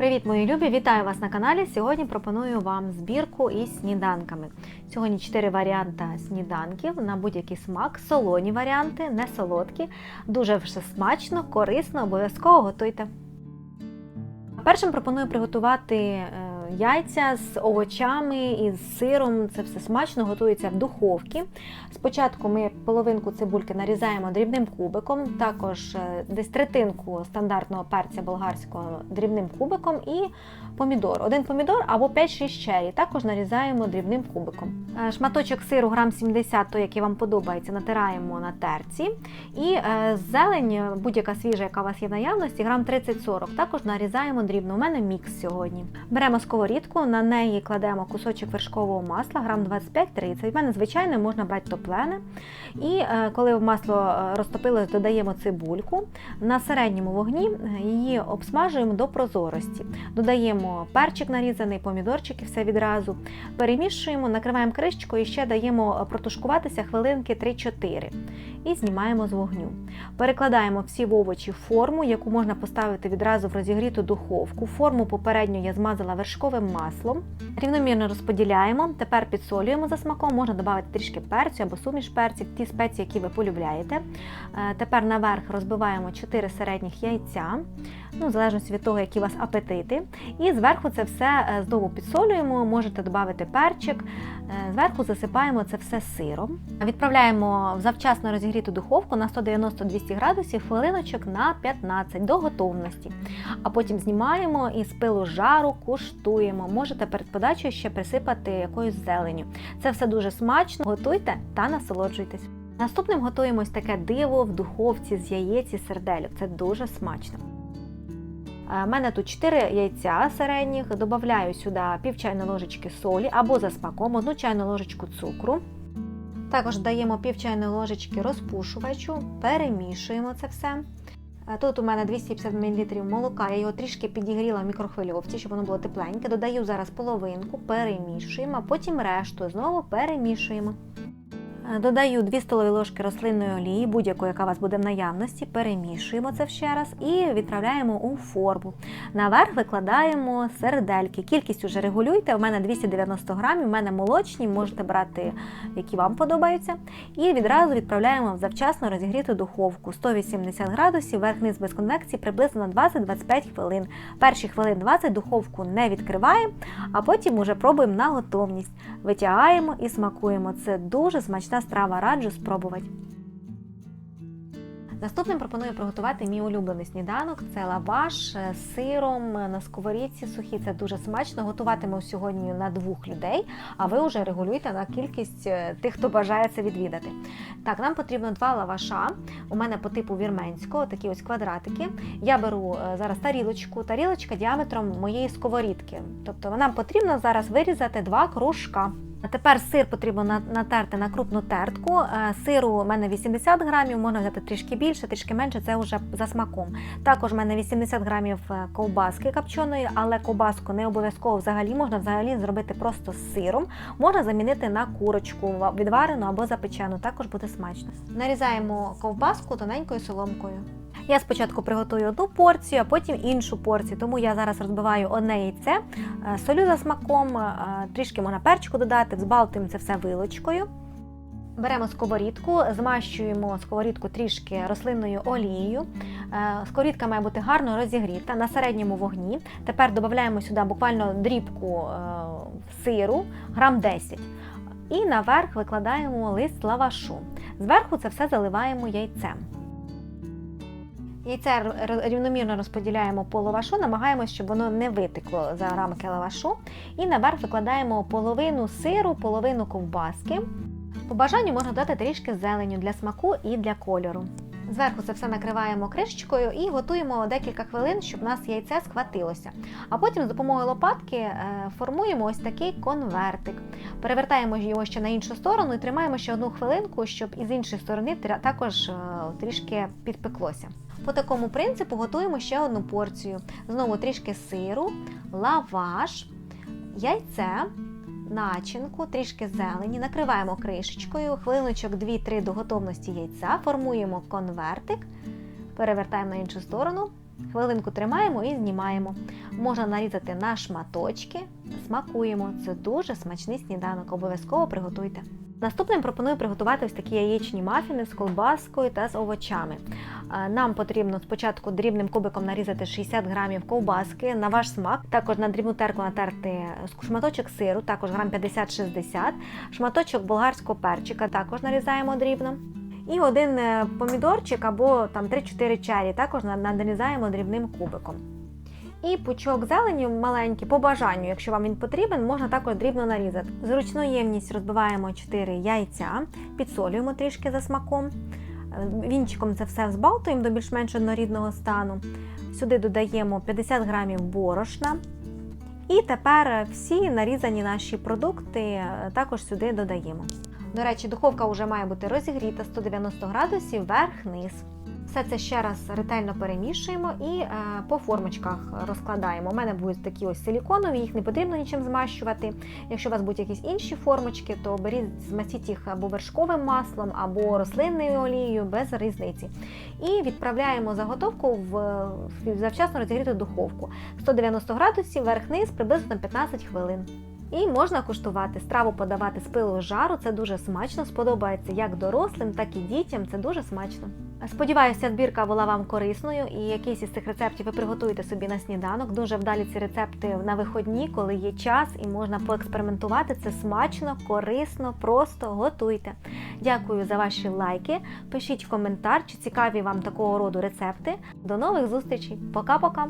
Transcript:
Привіт, мої любі! Вітаю вас на каналі. Сьогодні пропоную вам збірку із сніданками. Сьогодні 4 варіанти сніданків на будь-який смак, солоні варіанти, не солодкі. Дуже все смачно, корисно, обов'язково готуйте. Першим пропоную приготувати е, яйця з овочами і з сиром. Це все смачно готується в духовці. Спочатку ми половинку цибульки нарізаємо дрібним кубиком, також е, десь третинку стандартного перця болгарського дрібним кубиком і помідор. Один помідор або 5-6 черрі також нарізаємо дрібним кубиком. Е, Шматочок сиру грам 70, той, який вам подобається, натираємо на терці. І е, зелень, будь-яка свіжа, яка у вас є в наявності, грам 30-40, також нарізаємо дрібно. У мене мікс сьогодні. Беремо сковорідку, на неї кладемо кусочок вершкового масла, грам 25-30. В мене звичайне можна брати топлене. І е, коли масло е, розтопилось, додаємо цибульку. На середньому вогні е, її обсмажуємо до прозорості. Додаємо перчик нарізаний, помідорчики, все відразу. Перемішуємо, накриваємо кришечкою і ще даємо протушкуватися хвилинки 3-4. І знімаємо з вогню. Перекладаємо всі овочі в форму, яку можна поставити відразу в розігріту духовку. Форму попередньо я змазала вершковим маслом. Рівномірно розподіляємо. Тепер підсолюємо за смаком, можна додати трішки перцю або суміш перців, ті спеції, які ви полюбляєте. Е, Тепер наверх розбиваємо 4 середніх яйця, ну, в залежності від того, які у вас апетити. І зверху це все е, знову підсолюємо, можете додати перчик. Е, Зверху засипаємо це все сиром. Відправляємо в завчасно розігріту духовку на 190-200 градусів хвилиночок на 15 до готовності. А потім знімаємо і з пилу жару куштуємо. Можете перед подачею ще присипати якоюсь зеленю. Це все дуже смачно. Готуйте та насолоджуйтесь. Наступним готуємо ось таке диво в духовці з яєць і серделів. Це дуже смачно. У мене тут 4 яйця середніх, додаю сюди пів чайної ложечки солі або за смаком, одну чайну ложечку цукру. Також даємо пів чайної ложечки розпушувачу, перемішуємо це все. Е, Тут у мене 250 мл молока, я його трішки підігріла в мікрохвильовці, щоб воно було тепленьке. Додаю зараз половинку, перемішуємо, а потім решту знову перемішуємо. Е, Додаю 2 столові ложки рослинної олії, будь-якої, яка у вас буде в наявності, перемішуємо це ще раз і відправляємо у форму. Наверх викладаємо сердельки. Кількість уже регулюйте. У мене 290 грамів, у мене молочні, можете брати, які вам подобаються. І відразу відправляємо в завчасно розігріту духовку 180 градусів, верх-низ без конвекції приблизно на 20-25 хвилин. Перші хвилин 20 духовку не відкриваємо, а потім уже пробуємо на готовність. Витягаємо і смакуємо. Це дуже смачна страва, раджу спробувати. Наступним пропоную приготувати мій улюблений сніданок. Це лаваш з сиром на сковорідці сухі. Це дуже смачно. Готуватиму сьогодні на двох людей, а ви вже регулюйте на кількість е, тих, хто бажає це відвідати. Так, нам потрібно два лаваша. У мене по типу вірменського, такі ось квадратики. Я беру е, зараз тарілочку, тарілочка діаметром моєї сковорідки. Тобто нам потрібно зараз вирізати два кружка. Тепер сир потрібно натерти на крупну тертку. Е, Сиру у мене 80 грамів, можна взяти трішки більше, трішки менше, це вже за смаком. Також у мене 80 грамів е, ковбаски копченої, але ковбаску не обов'язково взагалі можна взагалі зробити просто з сиром. Можна замінити на курочку відварену або запечену, також буде смачно. Нарізаємо ковбаску тоненькою соломкою. Я спочатку приготую одну порцію, а потім іншу порцію. Тому я зараз розбиваю одне яйце, е, солю за смаком, е, трішки можна перчику додати, взбалтуємо це все вилочкою. Беремо сковорідку, змащуємо сковорідку трішки рослинною олією. Е, Сковорідка має бути гарно розігріта на середньому вогні. Тепер додаємо сюди буквально дрібку сиру, грам 10. І наверх викладаємо лист лавашу. Зверху це все заливаємо яйцем. Яйце рівномірно розподіляємо по лавашу, намагаємося, щоб воно не витекло за рамки лавашу. І наверх викладаємо половину сиру, половину ковбаски. По бажанню можна додати трішки зеленю для смаку і для кольору. Зверху це все накриваємо кришечкою і готуємо декілька хвилин, щоб у нас яйце схватилося. А потім з допомогою лопатки е, формуємо ось такий конвертик. Перевертаємо його ще на іншу сторону і тримаємо ще одну хвилинку, щоб із іншої сторони також е, трішки підпеклося. По такому принципу готуємо ще одну порцію. Знову трішки сиру, лаваш, яйце, начинку, трішки зелені, накриваємо кришечкою, хвилиночок 2-3 до готовності яйця, формуємо конвертик, перевертаємо на іншу сторону Хвилинку тримаємо і знімаємо. Можна нарізати на шматочки, смакуємо. Це дуже смачний сніданок. Обов'язково приготуйте. Наступним пропоную приготувати ось такі яєчні мафіни з колбаскою та з овочами. Е, Нам потрібно спочатку дрібним кубиком нарізати 60 грамів ковбаски на ваш смак. Також на дрібну терку натерти шматочок сиру, також грам 50-60, шматочок болгарського перчика також нарізаємо дрібно. І один е, помідорчик або там 3-4 чері також нарізаємо дрібним кубиком. І пучок зелені маленький, по бажанню, якщо вам він потрібен, можна також дрібно нарізати. Зручну ємність розбиваємо 4 яйця, підсолюємо трішки за смаком. Вінчиком це все збалтуємо до більш-менш однорідного стану. Сюди додаємо 50 грамів борошна. І тепер всі нарізані наші продукти також сюди додаємо. До речі, духовка вже має бути розігріта 190 градусів вверх-низ. Все це ще раз ретельно перемішуємо і е, по формочках розкладаємо. У мене будуть такі ось силіконові, їх не потрібно нічим змащувати. Якщо у вас будуть якісь інші формочки, то беріть, змастіть їх або вершковим маслом, або рослинною олією, без різниці. І відправляємо заготовку в, завчасно розігріту духовку 190 градусів вверх-низ приблизно 15 хвилин. І можна куштувати страву подавати з пилу жару. Це дуже смачно, сподобається як дорослим, так і дітям. Це дуже смачно. Сподіваюся, збірка була вам корисною, і якийсь із цих рецептів ви приготуєте собі на сніданок. Дуже вдалі ці рецепти на виходні, коли є час і можна поекспериментувати. Це смачно, корисно, просто готуйте. Дякую за ваші лайки. Пишіть коментар, чи цікаві вам такого роду рецепти. До нових зустрічей. Пока-пока!